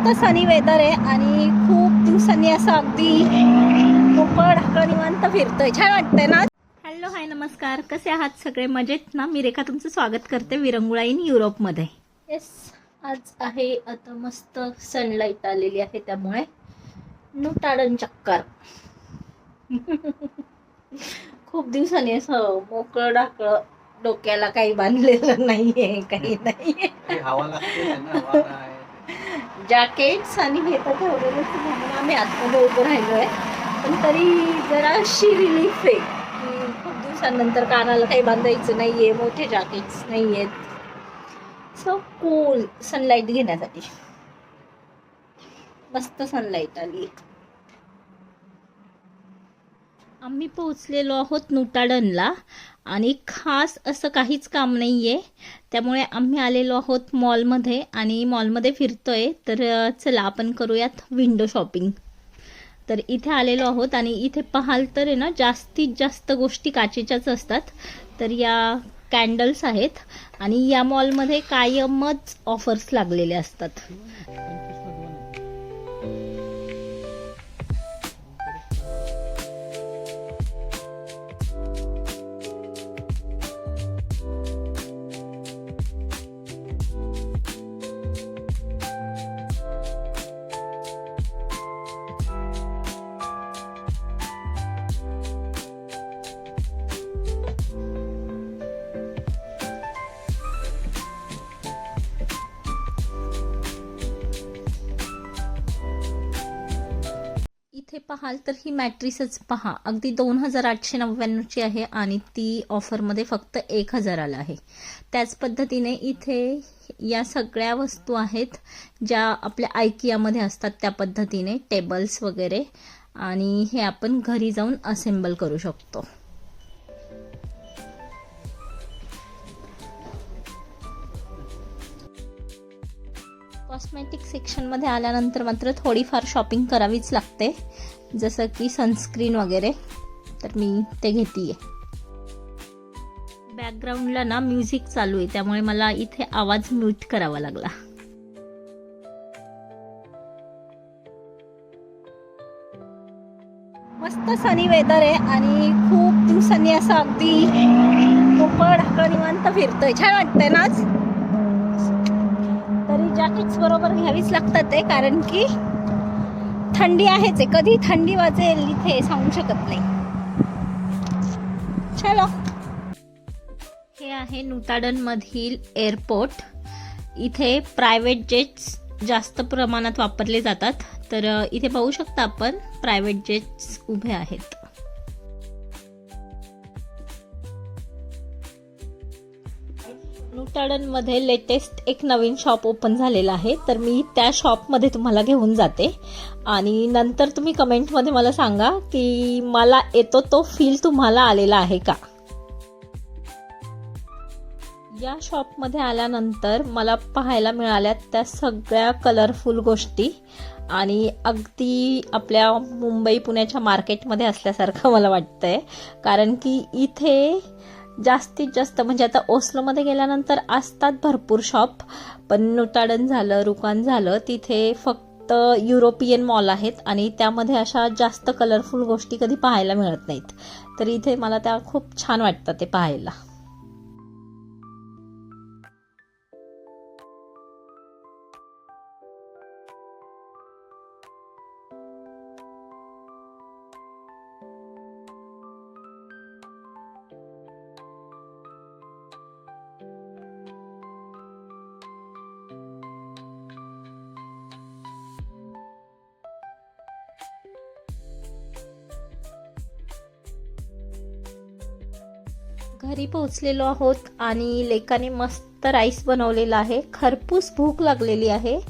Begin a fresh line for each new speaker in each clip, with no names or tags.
मस्त sunny weather आहे आणि खूप दिवसांनी असं अगदी मोकळ ढाकळ निवांत फिरतोय. छान वाटतंय ना? हॅलो हाय नमस्कार. कसे आहात सगळे? मजेत ना? मी रेखा तुमचं स्वागत करते विरंगुळा इन युरोपमध्ये. येस आज आहे आता मस्त सनलाईट आलेली आहे त्यामुळे. नुटाडन चक्कर. खूप दिवसांनी असं मोकळं ढाकळं डोक्याला काही बांधलेलं नाहीये काही नाहीये. जॅकेट्स आणि हे तर ठेवलेलंच म्हणून आम्ही आतमध्ये उभं राहिलोय. पण तरी जराशी रिलीफ आहे की खूप दिवसांनंतर कानाला काही बांधायचं नाहीये मोठे जॅकेट्स नाही आहेत सो कूल सनलाईट घेण्यासाठी. मस्त सनलाईट आली. आम्ही पोहोचलेलो आहोत नुटाडनला आणि खास असं काहीच काम नाही आहे त्यामुळे आम्ही आलेलो आहोत मॉलमध्ये आणि मॉलमध्ये फिरतोय. तर चला आपण करूयात विंडो शॉपिंग. तर इथे आलेलो आहोत आणि इथे पाहाल तर आहे ना जास्तीत जास्त गोष्टी काचेच्याच असतात. तर या कॅन्डल्स आहेत आणि या मॉलमध्ये कायमच ऑफर्स लागलेले असतात. इथे पाहाल तर ही मॅट्रिसच पहा. अगदी दोन हजार आठशे नव्याण्णवची आहे आणि ती ऑफरमध्ये फक्त एक हजाराला आहे. त्याच पद्धतीने इथे या सगळ्या वस्तू आहेत ज्या आपल्या आयकियामध्ये असतात. त्या पद्धतीने टेबल्स वगैरे आणि हे आपण घरी जाऊन असेंबल करू शकतो. कॉस्मेटिक सेक्शनमध्ये आल्यानंतर मात्र थोडीफार शॉपिंग करावीच लागते. जसं की सनस्क्रीन वगैरे तर मी ते घेते बॅकग्राऊंडला ना म्युझिक चालू आहे त्यामुळे मला इथे आवाज म्यूट करावा लागला. मस्त सनी वेदर आहे आणि खूप दिवसांनी असं अगदी मोकळ ढाकळ निवांत फिरतोय. छान वाटतंय ना आज? जॅकेट्स बरोबर घ्यावीच लागतात ते कारण की थंडी आहेच आहे. कधी थंडी वाजेल इथे सांगू शकत नाही. चलो. हे आहे नूताडनमधील एअरपोर्ट इथे प्रायव्हेट जेट्स जास्त प्रमाणात वापरले जातात. तर इथे पाहू शकता आपण प्रायव्हेट जेट्स उभे आहेत. नुटाडनमध्ये लेटेस्ट एक नवीन शॉप ओपन झालेलं आहे. तर मी त्या शॉपमध्ये तुम्हाला घेऊन जाते. आणि नंतर तुम्ही कमेंटमध्ये मला सांगा की मला येतो तो फील तुम्हाला आलेला आहे का? या शॉपमध्ये आल्यानंतर मला पाहायला मिळाल्या त्या सगळ्या कलरफुल गोष्टी. आणि अगदी आपल्या मुंबई पुण्याच्या मार्केटमध्ये असल्यासारखं मला वाटतंय. कारण की इथे जास्तीत जास्त म्हणजे आता ओस्लोमध्ये गेल्यानंतर असतात भरपूर शॉप पण नुटाडन झालं रुकान झालं तिथे फक्त युरोपियन मॉल आहेत आणि त्यामध्ये अशा जास्त कलरफुल गोष्टी कधी पाहायला मिळत नाहीत. तर इथे मला त्या खूप छान वाटतं ते पाहायला. घरी पोहोचलेलो आहोत आणि लेकाने मस्त राईस बनवलेला आहे. खरपूस भूक लागलेली आहे.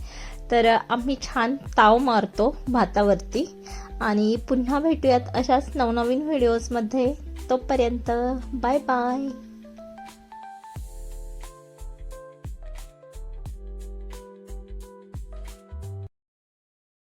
तर आम्ही छान ताव मारतो भातावरती. आणि पुन्हा भेटूयात अशाच नवनवीन व्हिडिओजमध्ये तोपर्यंत बाय बाय